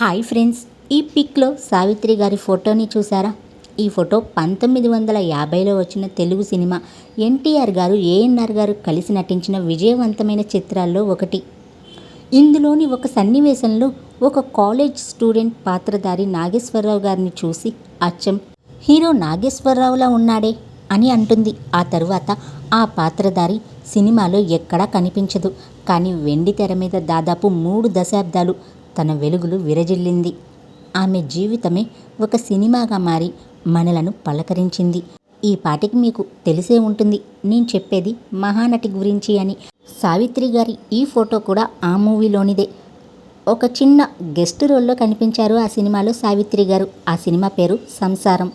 Hi friends ఈ పిక్లో సావిత్రి గారి ఫోటోని చూసారా ఈ ఫోటో పంతొమ్మిది వందల యాభైలో వచ్చిన తెలుగు సినిమా. ఎన్టీఆర్ గారు ఏఎన్ఆర్ గారు కలిసి నటించిన విజయవంతమైన చిత్రాల్లో ఒకటి. ఇందులోని ఒక సన్నివేశంలో ఒక కాలేజ్ స్టూడెంట్ పాత్రధారి నాగేశ్వరరావు గారిని చూసి అచ్చం. హీరో నాగేశ్వరరావులా ఉన్నాడే అని అంటుంది. ఆ తరువాత ఆ పాత్రధారి సినిమాలో ఎక్కడా కనిపించదు. కానీ వెండి తెర మీద దాదాపు మూడు దశాబ్దాలు తన వెలుగులు విరజిల్లింది. ఆమె జీవితమే ఒక సినిమాగా మారి మనలను పలకరించింది. ఈ పాటికి మీకు తెలిసే ఉంటుంది నేను చెప్పేది మహానటి గురించి అని. సావిత్రి గారి ఈ ఫోటో కూడా ఆ మూవీలోనిదే. ఒక చిన్న గెస్ట్ రోల్లో కనిపించారు ఆ సినిమాలో సావిత్రి గారు. ఆ సినిమా పేరు సంసారం.